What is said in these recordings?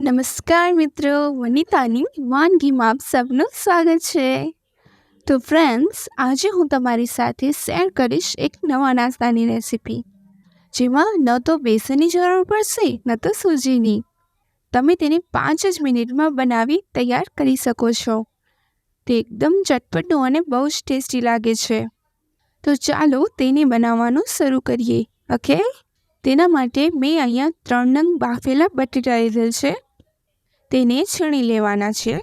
નમસ્કાર મિત્રો, વનિતાની વાનગીમાં આપ સૌનું સ્વાગત છે. તો ફ્રેન્ડ્સ આજે હું તમારી સાથે શેર કરીશ એક નવા નાસ્તાની રેસિપી જેમાં ન તો બેસનની જરૂર પડશે, ન તો સૂજીની. તમે તેને પાંચ જ મિનિટમાં બનાવી તૈયાર કરી શકો છો. તે એકદમ ચટપટું અને બહુ જ ટેસ્ટી લાગે છે. તો ચાલો તેને બનાવવાનું શરૂ કરીએ. ઓકે તેના માટે મેં અહીંયા ત્રણ નંગ બાફેલા બટેટા લીધેલ છે. તેને છીણી લેવાના છે.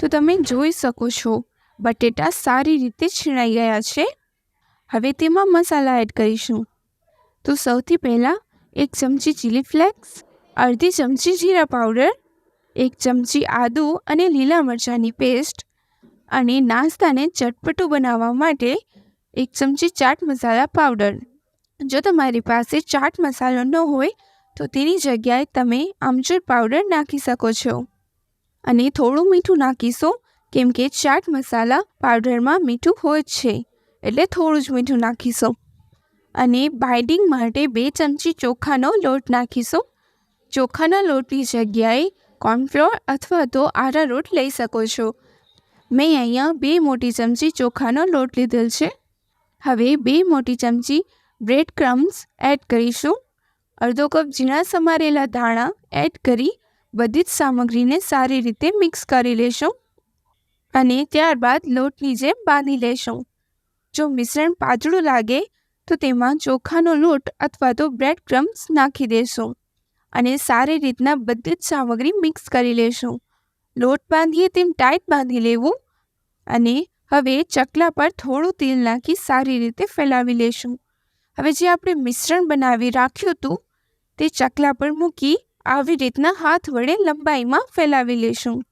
તો તમે જોઈ શકો છો, બટેટા સારી રીતે છીણાઈ ગયા છે. હવે તેમાં મસાલા એડ કરીશું. તો સૌથી પહેલાં એક ચમચી ચીલી ફ્લેક્સ અડધી ચમચી જીરા પાવડર, એક ચમચી આદુ અને લીલા મરચાંની પેસ્ટ અને નાસ્તાને ચટપટું બનાવવા માટે એક ચમચી ચાટ મસાલા પાવડર. જો તમારી પાસે ચાટ મસાલો ન હોય, તો તેની જગ્યાએ તમે આમચૂર પાવડર નાખી શકો છો. અને થોડું મીઠું નાખીશું, કેમ કે ચાટ મસાલા પાવડરમાં મીઠું હોય છે, એટલે થોડું જ મીઠું નાખીશું. અને બાઇડિંગ માટે બે ચમચી ચોખાનો લોટ નાખીશું. ચોખાના લોટની જગ્યાએ કોર્નફ્લોર અથવા તો આરારોટ લઈ શકો છો. મેં અહીંયા બે મોટી ચમચી ચોખાનો લોટ લીધેલ છે. હવે બે મોટી ચમચી બ્રેડ ક્રમ્સ એડ કરીશું. અડધો કપ ઝીણા સમારેલા ધાણા એડ કરી બધી જ સામગ્રીને સારી રીતે મિક્સ કરી લેશું અને ત્યારબાદ લોટની જેમ બાંધી લેશું. જો મિશ્રણ પાતળું લાગે તો તેમાં ચોખાનો લોટ અથવા તો બ્રેડ ક્રમ્સ નાખી દેશું અને સારી રીતના બધી જ સામગ્રી મિક્સ કરી લેશું. લોટ બાંધીએ તેમ ટાઈટ બાંધી લેવું અને હવે ચકલા પર થોડું તેલ નાખી સારી રીતે ફેલાવી લેશું. હવે જે આપણે મિશ્રણ બનાવી રાખ્યું હતું, તે ચકલા પર મૂકી આવી રીતના હાથ વડે લંબાઈમાં ફેલાવી લેશું.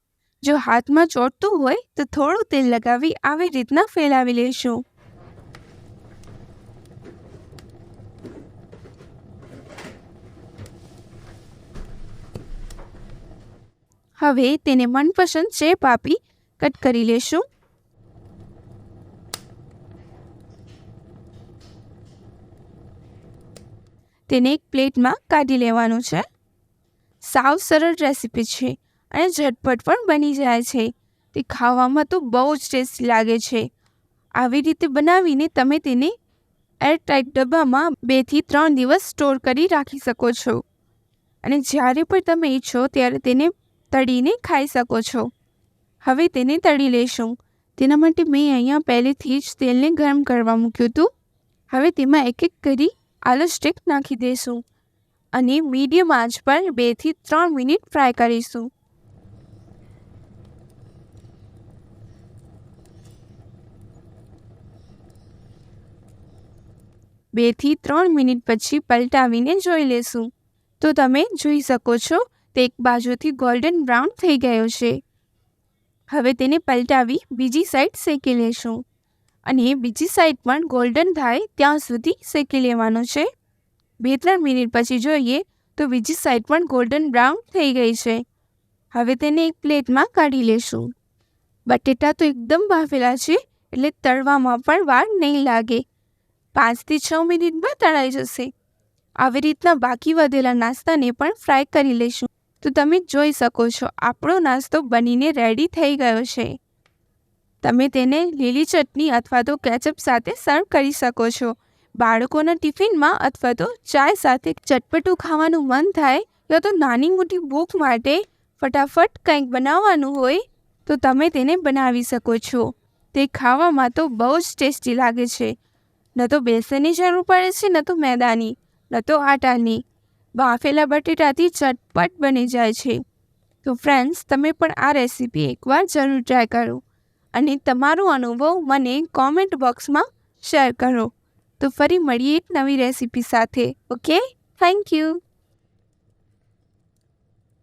જો હાથમાં ચોટતું હોય, તો થોડું તેલ લગાવી આવી રીતના ફેલાવી લેશું. હવે તેને મનપસંદ શેપ આપી કટ કરી લેશું. તેને એક પ્લેટમાં કાઢી લેવાનું છે. સાવ સરળ રેસીપી છે અને ઝટપટ પણ બની જાય છે. તે ખાવામાં તો બહુ જ ટેસ્ટી લાગે છે. આવી રીતે બનાવીને તમે તેને એરટાઇટ ડબ્બામાં બેથી ત્રણ દિવસ સ્ટોર કરી રાખી શકો છો. અને જ્યારે પણ તમે ઈચ્છો ત્યારે તેને તળીને ખાઈ શકો છો. હવે તેને તળી લેશું. તેના માટે મેં અહીંયા પહેલેથી જ તેલને ગરમ કરવા મૂક્યું હતું. હવે તેમાં એક એક કરી આલુ સ્ટીક નાખી દઈશું અને મીડિયમ આંચ પર બેથી ત્રણ મિનિટ ફ્રાય કરીશું. બેથી ત્રણ મિનિટ પછી પલટાવીને જોઈ લેશું. તો તમે જોઈ શકો છો, તે એક બાજુથી ગોલ્ડન બ્રાઉન થઈ ગયો છે. હવે તેને પલટાવી બીજી સાઈડ શેકી લેશું. અને બીજી સાઈડ પણ ગોલ્ડન થાય ત્યાં સુધી શેકી લેવાનું છે. બે ત્રણ મિનિટ પછી જોઈએ તો બીજી સાઈડ પણ ગોલ્ડન બ્રાઉન થઈ ગઈ છે. હવે તેને એક પ્લેટમાં કાઢી લેશું. બટેટા તો એકદમ બાફેલા છે, એટલે તળવામાં પણ વાર નહીં લાગે. પાંચથી છ મિનિટમાં તળાઈ જશે. આવી રીતના બાકી વધેલા નાસ્તાને પણ ફ્રાય કરી લઈશું તો તમે જોઈ શકો છો, આપણો નાસ્તો બનીને રેડી થઈ ગયો છે. તમે તેને લીલી ચટણી અથવા તો કેચઅપ સાથે સર્વ કરી શકો છો. બાળકોના ટિફિનમાં અથવા તો ચાય સાથે ચટપટું ખાવાનું મન થાય, યા તો નાની મોટી ભૂખ માટે ફટાફટ કંઈક બનાવવાનું હોય, તો તમે તેને બનાવી શકો છો. તે ખાવામાં તો બહુ જ ટેસ્ટી લાગે છે. ન તો બેસનની જરૂર પડે છે, ન તો મેદાની, ન તો આટાની. બાફેલા બટેટાથી ચટપટ બની જાય છે. તો ફ્રેન્ડ્સ તમે પણ આ રેસીપી એકવાર જરૂર ટ્રાય કરો. અને તમારો અનુભવ મને કોમેન્ટ બોક્સમાં શેર કરો. તો ફરી મળીએ એક નવી રેસીપી સાથે. Okay thank you